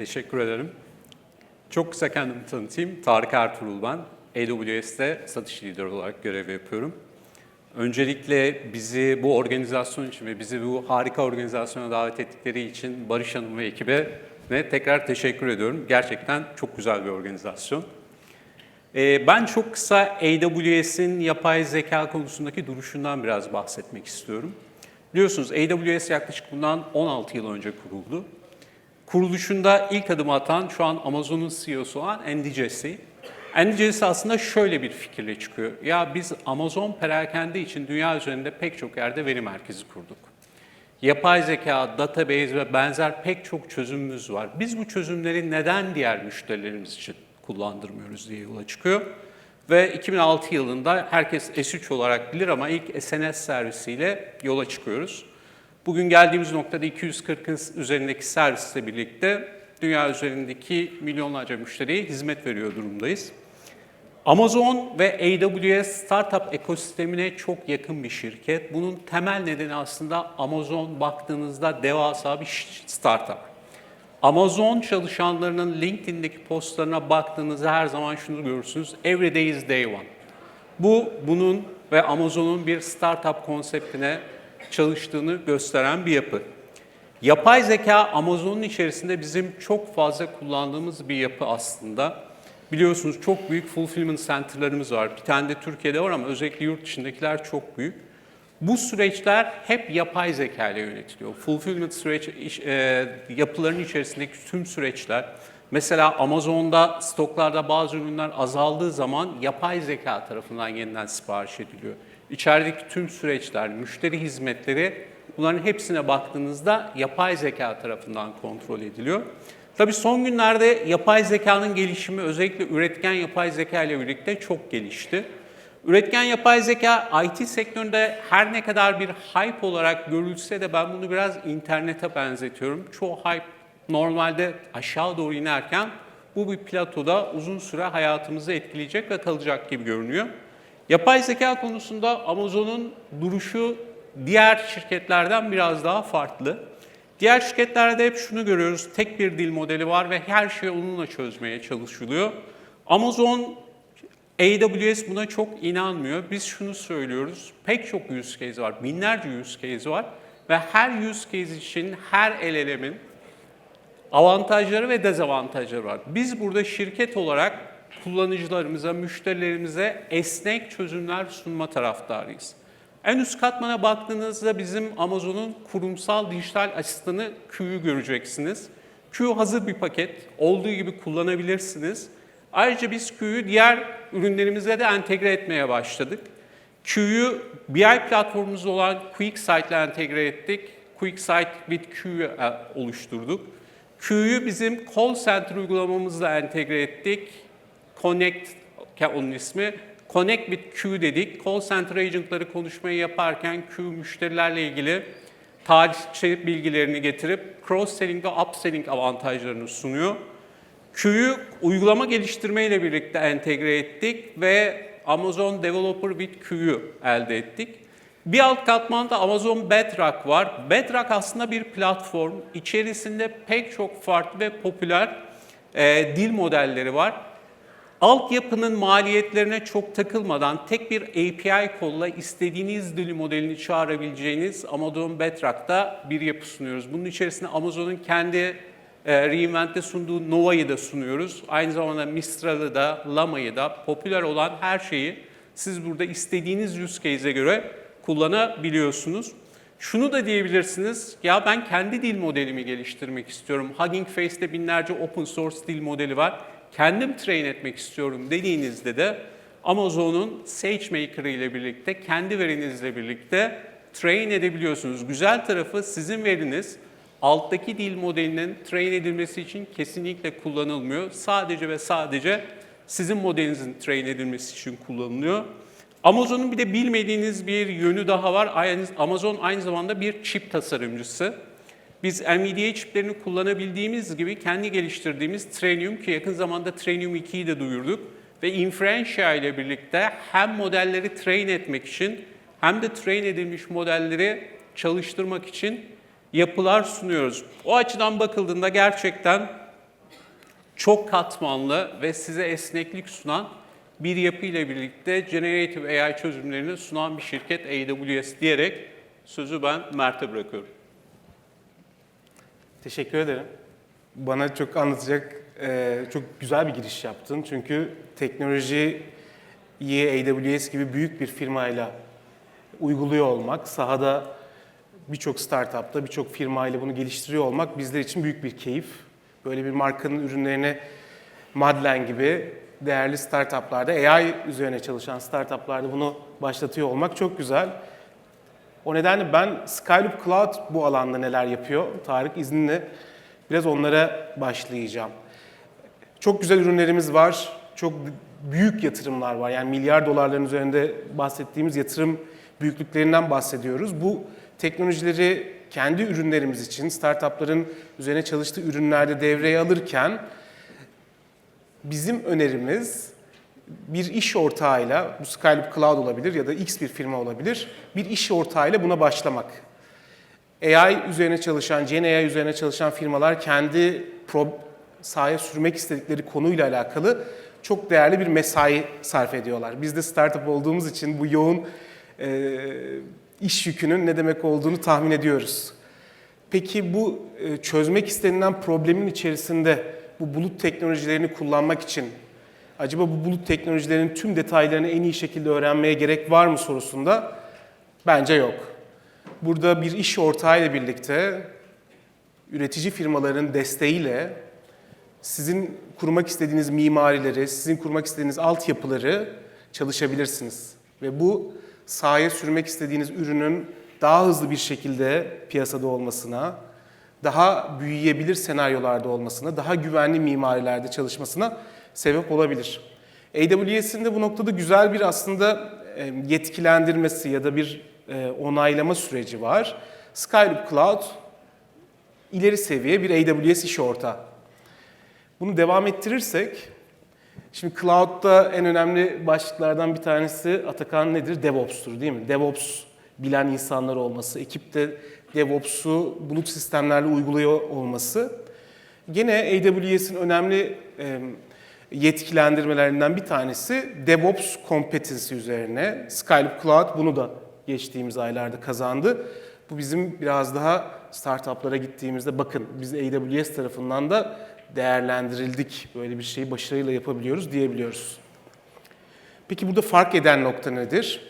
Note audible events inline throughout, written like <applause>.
Teşekkür ederim. Çok kısa kendimi tanıtayım. Tarık Ertuğrul ben. AWS'te satış lideri olarak görev yapıyorum. Öncelikle bizi bu organizasyon için ve bizi bu harika organizasyona davet ettikleri için Barış Hanım ve ekibe ne tekrar teşekkür ediyorum. Gerçekten çok güzel bir organizasyon. Ee, ben çok kısa AWS'in yapay zeka konusundaki duruşundan biraz bahsetmek istiyorum. Biliyorsunuz AWS yaklaşık bundan 16 yıl önce kuruldu. Kuruluşunda ilk adım atan şu an Amazon'un CEO'su olan Andy Jassy. Andy Jassy aslında şöyle bir fikirle çıkıyor. Ya biz Amazon perakende için dünya üzerinde pek çok yerde veri merkezi kurduk. Yapay zeka, database ve benzer pek çok çözümümüz var. Biz bu çözümleri neden diğer müşterilerimiz için kullandırmıyoruz diye yola çıkıyor. Ve 2006 yılında herkes S3 olarak bilir ama ilk SNS servisiyle yola çıkıyoruz. Bugün geldiğimiz noktada 240'ın üzerindeki servisle birlikte dünya üzerindeki milyonlarca müşteriye hizmet veriyor durumdayız. Amazon ve AWS startup ekosistemine çok yakın bir şirket. Bunun temel nedeni aslında Amazon baktığınızda devasa bir startup. Amazon çalışanlarının LinkedIn'deki postlarına baktığınızda her zaman şunu görürsünüz. Every day is day one. Bu bunun ve Amazon'un bir startup konseptine çalıştığını gösteren bir yapı. Yapay zeka Amazon'un içerisinde bizim çok fazla kullandığımız bir yapı aslında. Biliyorsunuz çok büyük fulfillment center'larımız var. Bir tane de Türkiye'de var ama özellikle yurt dışındakiler çok büyük. Bu süreçler hep yapay zeka ile yönetiliyor. Fulfillment süreç e, yapılarının içerisindeki tüm süreçler, mesela Amazon'da stoklarda bazı ürünler azaldığı zaman yapay zeka tarafından yeniden sipariş ediliyor. İçerideki tüm süreçler, müşteri hizmetleri bunların hepsine baktığınızda yapay zeka tarafından kontrol ediliyor. Tabii son günlerde yapay zekanın gelişimi özellikle üretken yapay zeka ile birlikte çok gelişti. Üretken yapay zeka IT sektöründe her ne kadar bir hype olarak görülse de ben bunu biraz internete benzetiyorum. Çoğu hype normalde aşağı doğru inerken bu bir platoda uzun süre hayatımızı etkileyecek ve kalacak gibi görünüyor. Yapay zeka konusunda Amazon'un duruşu diğer şirketlerden biraz daha farklı. Diğer şirketlerde hep şunu görüyoruz, tek bir dil modeli var ve her şeyi onunla çözmeye çalışılıyor. Amazon, AWS buna çok inanmıyor. Biz şunu söylüyoruz, pek çok use case var, binlerce use case var ve her use case için her el elemin avantajları ve dezavantajları var. Biz burada şirket olarak kullanıcılarımıza, müşterilerimize esnek çözümler sunma taraftarıyız. En üst katmana baktığınızda bizim Amazon'un kurumsal dijital asistanı Q'yu göreceksiniz. Q hazır bir paket, olduğu gibi kullanabilirsiniz. Ayrıca biz Q'yu diğer ürünlerimize de entegre etmeye başladık. Q'yu BI platformumuz olan QuickSight ile entegre ettik. QuickSight with Q'yu e, oluşturduk. Q'yu bizim call center uygulamamızla entegre ettik. Connect onun ismi. Connect with Q dedik. Call center agentları konuşmayı yaparken Q müşterilerle ilgili tarihçi bilgilerini getirip cross-selling ve upselling avantajlarını sunuyor. Q'yu uygulama geliştirme ile birlikte entegre ettik ve Amazon Developer with Q'yu elde ettik. Bir alt katmanda Amazon Bedrock var. Bedrock aslında bir platform. İçerisinde pek çok farklı ve popüler e, dil modelleri var. Altyapının maliyetlerine çok takılmadan tek bir API kolla istediğiniz dil modelini çağırabileceğiniz Amazon Bedrock'ta bir yapı sunuyoruz. Bunun içerisinde Amazon'un kendi e, reinvent'te sunduğu Nova'yı da sunuyoruz. Aynı zamanda Mistral'ı da, Lama'yı da popüler olan her şeyi siz burada istediğiniz use case'e göre kullanabiliyorsunuz. Şunu da diyebilirsiniz, ya ben kendi dil modelimi geliştirmek istiyorum. Hugging Face'te binlerce open source dil modeli var. Kendim train etmek istiyorum dediğinizde de Amazon'un SageMaker ile birlikte, kendi verinizle birlikte train edebiliyorsunuz. Güzel tarafı sizin veriniz alttaki dil modelinin train edilmesi için kesinlikle kullanılmıyor. Sadece ve sadece sizin modelinizin train edilmesi için kullanılıyor. Amazon'un bir de bilmediğiniz bir yönü daha var. Amazon aynı zamanda bir çip tasarımcısı. Biz NVIDIA çiplerini kullanabildiğimiz gibi kendi geliştirdiğimiz Trainium ki yakın zamanda Trainium 2'yi de duyurduk ve Inferentia ile birlikte hem modelleri train etmek için hem de train edilmiş modelleri çalıştırmak için yapılar sunuyoruz. O açıdan bakıldığında gerçekten çok katmanlı ve size esneklik sunan bir yapı ile birlikte Generative AI çözümlerini sunan bir şirket AWS diyerek sözü ben Mert'e bırakıyorum. Teşekkür ederim. Bana çok anlatacak, e, çok güzel bir giriş yaptın. Çünkü teknolojiyi AWS gibi büyük bir firmayla uyguluyor olmak, sahada birçok startupta, birçok firmayla bunu geliştiriyor olmak bizler için büyük bir keyif. Böyle bir markanın ürünlerini Madlen gibi değerli startuplarda, AI üzerine çalışan startuplarda bunu başlatıyor olmak çok güzel. O nedenle ben Skyloop Cloud bu alanda neler yapıyor? Tarık izninle biraz onlara başlayacağım. Çok güzel ürünlerimiz var. Çok büyük yatırımlar var. Yani milyar dolarların üzerinde bahsettiğimiz yatırım büyüklüklerinden bahsediyoruz. Bu teknolojileri kendi ürünlerimiz için startupların üzerine çalıştığı ürünlerde devreye alırken bizim önerimiz bir iş ortağıyla, bu Skyloop Cloud olabilir ya da X bir firma olabilir, bir iş ortağıyla buna başlamak. AI üzerine çalışan, Gen AI üzerine çalışan firmalar kendi pro, sahaya sürmek istedikleri konuyla alakalı çok değerli bir mesai sarf ediyorlar. Biz de startup olduğumuz için bu yoğun e, iş yükünün ne demek olduğunu tahmin ediyoruz. Peki bu e, çözmek istenilen problemin içerisinde bu bulut teknolojilerini kullanmak için acaba bu bulut teknolojilerinin tüm detaylarını en iyi şekilde öğrenmeye gerek var mı sorusunda bence yok. Burada bir iş ortağıyla birlikte üretici firmaların desteğiyle sizin kurmak istediğiniz mimarileri, sizin kurmak istediğiniz altyapıları çalışabilirsiniz. Ve bu sahaya sürmek istediğiniz ürünün daha hızlı bir şekilde piyasada olmasına, daha büyüyebilir senaryolarda olmasına, daha güvenli mimarilerde çalışmasına sebep olabilir. AWS'in de bu noktada güzel bir aslında e, yetkilendirmesi ya da bir e, onaylama süreci var. Skyloop Cloud ileri seviye bir AWS iş ortağı. Bunu devam ettirirsek, şimdi Cloud'da en önemli başlıklardan bir tanesi Atakan nedir? DevOps'tur değil mi? DevOps bilen insanlar olması, ekipte DevOps'u bulut sistemlerle uyguluyor olması. Gene AWS'in önemli e, yetkilendirmelerinden bir tanesi DevOps Competency üzerine. Skyloop Cloud bunu da geçtiğimiz aylarda kazandı. Bu bizim biraz daha startuplara gittiğimizde bakın biz AWS tarafından da değerlendirildik. Böyle bir şeyi başarıyla yapabiliyoruz diyebiliyoruz. Peki burada fark eden nokta nedir?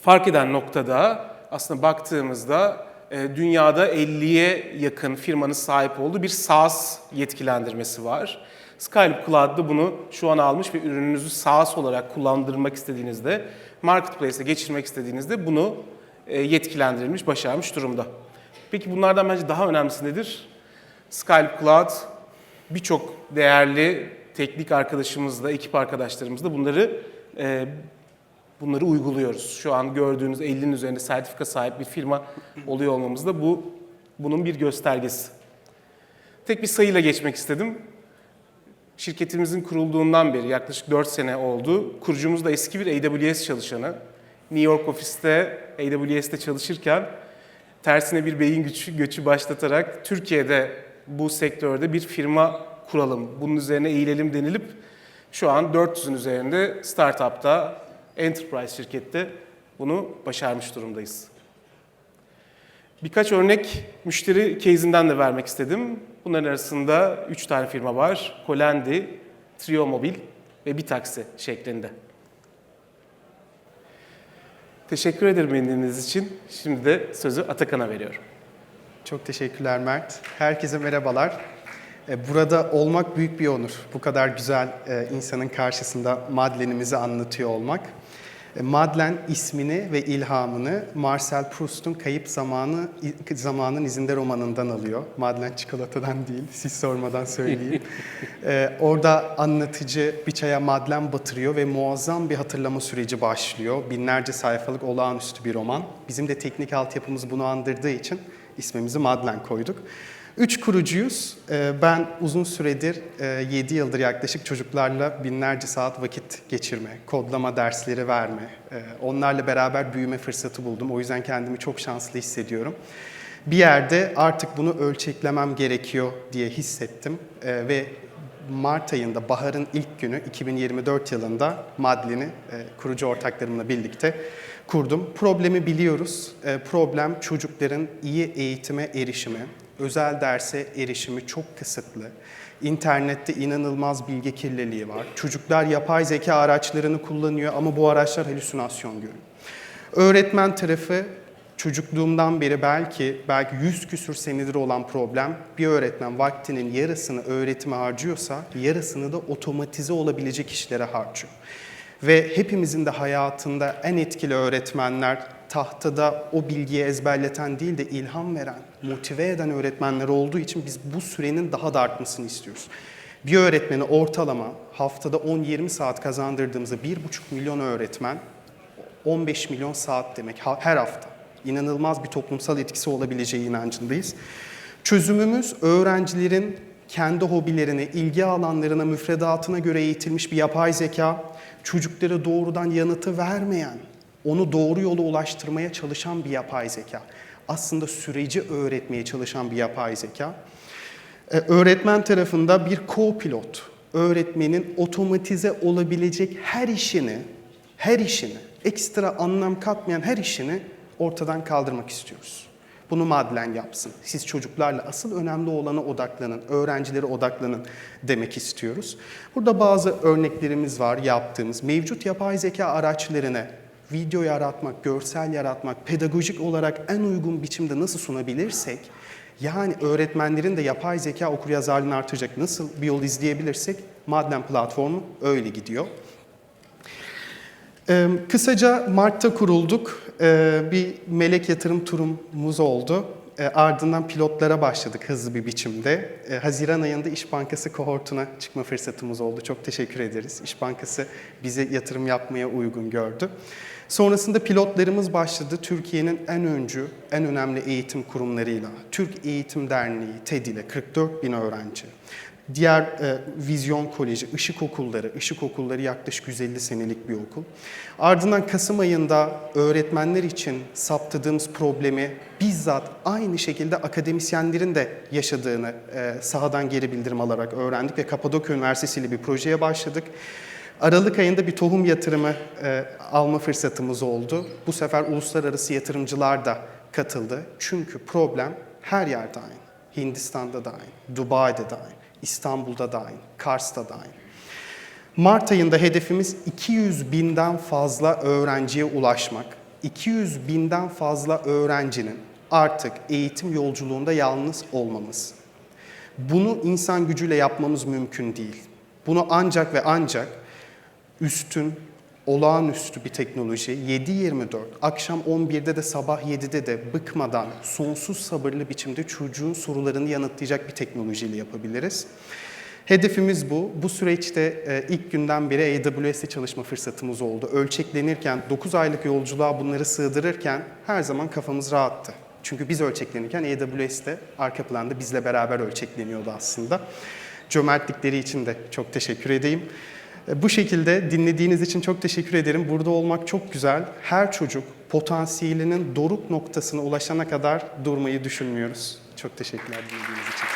Fark eden noktada aslında baktığımızda e, dünyada 50'ye yakın firmanın sahip olduğu bir SaaS yetkilendirmesi var. Skyloop Cloud'da bunu şu an almış ve ürününüzü SaaS olarak kullandırmak istediğinizde, marketplace'e geçirmek istediğinizde bunu e, yetkilendirilmiş, başarmış durumda. Peki bunlardan bence daha önemlisi nedir? Skyloop Cloud birçok değerli teknik arkadaşımızla, ekip arkadaşlarımızla bunları e, bunları uyguluyoruz. Şu an gördüğünüz 50'nin üzerinde sertifika sahip bir firma oluyor olmamız da bu bunun bir göstergesi. Tek bir sayıyla geçmek istedim. Şirketimizin kurulduğundan beri yaklaşık 4 sene oldu. Kurucumuz da eski bir AWS çalışanı. New York ofiste AWS'te çalışırken tersine bir beyin gücü, göçü başlatarak Türkiye'de bu sektörde bir firma kuralım, bunun üzerine eğilelim denilip şu an 400'ün üzerinde startupta, enterprise şirkette bunu başarmış durumdayız. Birkaç örnek müşteri case'inden de vermek istedim. Bunların arasında 3 tane firma var. Colendi, Trio Mobil ve Bitaxi şeklinde. Teşekkür ederim dinlediğiniz için. Şimdi de sözü Atakan'a veriyorum. Çok teşekkürler Mert. Herkese merhabalar. E, Burada olmak büyük bir onur. Bu kadar güzel e, insanın karşısında Madlen'imizi anlatıyor olmak. E, Madlen ismini ve ilhamını Marcel Proust'un Kayıp Zamanı Zamanın İzinde romanından alıyor. Madlen çikolatadan değil, siz sormadan söyleyeyim. <laughs> E, Orada anlatıcı bir çaya madlen batırıyor ve muazzam bir hatırlama süreci başlıyor. Binlerce sayfalık olağanüstü bir roman. Bizim de teknik altyapımız bunu andırdığı için ismimizi Madlen koyduk. Üç kurucuyuz. Ee, Ben uzun süredir, 7 yıldır yaklaşık çocuklarla binlerce saat vakit geçirme, kodlama dersleri verme, e, onlarla beraber büyüme fırsatı buldum. O yüzden kendimi çok şanslı hissediyorum. Bir yerde artık bunu ölçeklemem gerekiyor diye hissettim Ee, ve Mart ayında, baharın ilk günü 2024 yılında Madlen'i e, kurucu ortaklarımla birlikte kurdum. Problemi biliyoruz. E, problem çocukların iyi eğitime erişimi, özel derse erişimi çok kısıtlı. İnternette inanılmaz bilgi kirliliği var. Çocuklar yapay zeka araçlarını kullanıyor ama bu araçlar halüsinasyon görüyor. Öğretmen tarafı çocukluğumdan beri belki belki 100 küsür senedir olan problem bir öğretmen vaktinin yarısını öğretime harcıyorsa yarısını da otomatize olabilecek işlere harcıyor. Ve hepimizin de hayatında en etkili öğretmenler tahtada o bilgiyi ezberleten değil de ilham veren, motive eden öğretmenler olduğu için biz bu sürenin daha da artmasını istiyoruz. Bir öğretmeni ortalama haftada 10-20 saat kazandırdığımızda 1,5 milyon öğretmen 15 milyon saat demek her hafta. İnanılmaz bir toplumsal etkisi olabileceği inancındayız. Çözümümüz öğrencilerin kendi hobilerine, ilgi alanlarına, müfredatına göre eğitilmiş bir yapay zeka, çocuklara doğrudan yanıtı vermeyen, onu doğru yola ulaştırmaya çalışan bir yapay zeka. Aslında süreci öğretmeye çalışan bir yapay zeka. Ee, Öğretmen tarafında bir co-pilot, öğretmenin otomatize olabilecek her işini, her işini, ekstra anlam katmayan her işini ortadan kaldırmak istiyoruz. Bunu Madlen yapsın. Siz çocuklarla asıl önemli olana odaklanın, öğrencilere odaklanın demek istiyoruz. Burada bazı örneklerimiz var yaptığımız. Mevcut yapay zeka araçlarını video yaratmak, görsel yaratmak, pedagojik olarak en uygun biçimde nasıl sunabilirsek, yani öğretmenlerin de yapay zeka okuryazarlığını artıracak nasıl bir yol izleyebilirsek Madlen platformu öyle gidiyor. Ee, kısaca Mart'ta kurulduk. Ee, bir melek yatırım turumuz oldu. Ee, ardından pilotlara başladık hızlı bir biçimde. Ee, Haziran ayında İş Bankası kohortuna çıkma fırsatımız oldu. Çok teşekkür ederiz. İş Bankası bize yatırım yapmaya uygun gördü. Sonrasında pilotlarımız başladı. Türkiye'nin en öncü, en önemli eğitim kurumlarıyla, Türk Eğitim Derneği, TED ile 44 bin öğrenci, Diğer e, Vizyon Koleji, Işık Okulları, Işık Okulları yaklaşık 150 senelik bir okul. Ardından Kasım ayında öğretmenler için saptadığımız problemi bizzat aynı şekilde akademisyenlerin de yaşadığını e, sahadan geri bildirim alarak öğrendik ve Kapadokya Üniversitesi ile bir projeye başladık. Aralık ayında bir tohum yatırımı e, alma fırsatımız oldu. Bu sefer uluslararası yatırımcılar da katıldı. Çünkü problem her yerde aynı. Hindistan'da da aynı, Dubai'de de aynı, İstanbul'da da aynı, Kars'ta da aynı. Mart ayında hedefimiz 200 binden fazla öğrenciye ulaşmak. 200 binden fazla öğrencinin artık eğitim yolculuğunda yalnız olmaması. Bunu insan gücüyle yapmamız mümkün değil. Bunu ancak ve ancak üstün, olağanüstü bir teknoloji 7-24, akşam 11'de de sabah 7'de de bıkmadan sonsuz sabırlı biçimde çocuğun sorularını yanıtlayacak bir teknolojiyle yapabiliriz. Hedefimiz bu. Bu süreçte e, ilk günden beri AWS'te çalışma fırsatımız oldu. Ölçeklenirken, 9 aylık yolculuğa bunları sığdırırken her zaman kafamız rahattı. Çünkü biz ölçeklenirken AWS'te arka planda bizle beraber ölçekleniyordu aslında. Cömertlikleri için de çok teşekkür edeyim. E, Bu şekilde dinlediğiniz için çok teşekkür ederim. Burada olmak çok güzel. Her çocuk potansiyelinin doruk noktasına ulaşana kadar durmayı düşünmüyoruz. Çok teşekkürler dinlediğiniz için.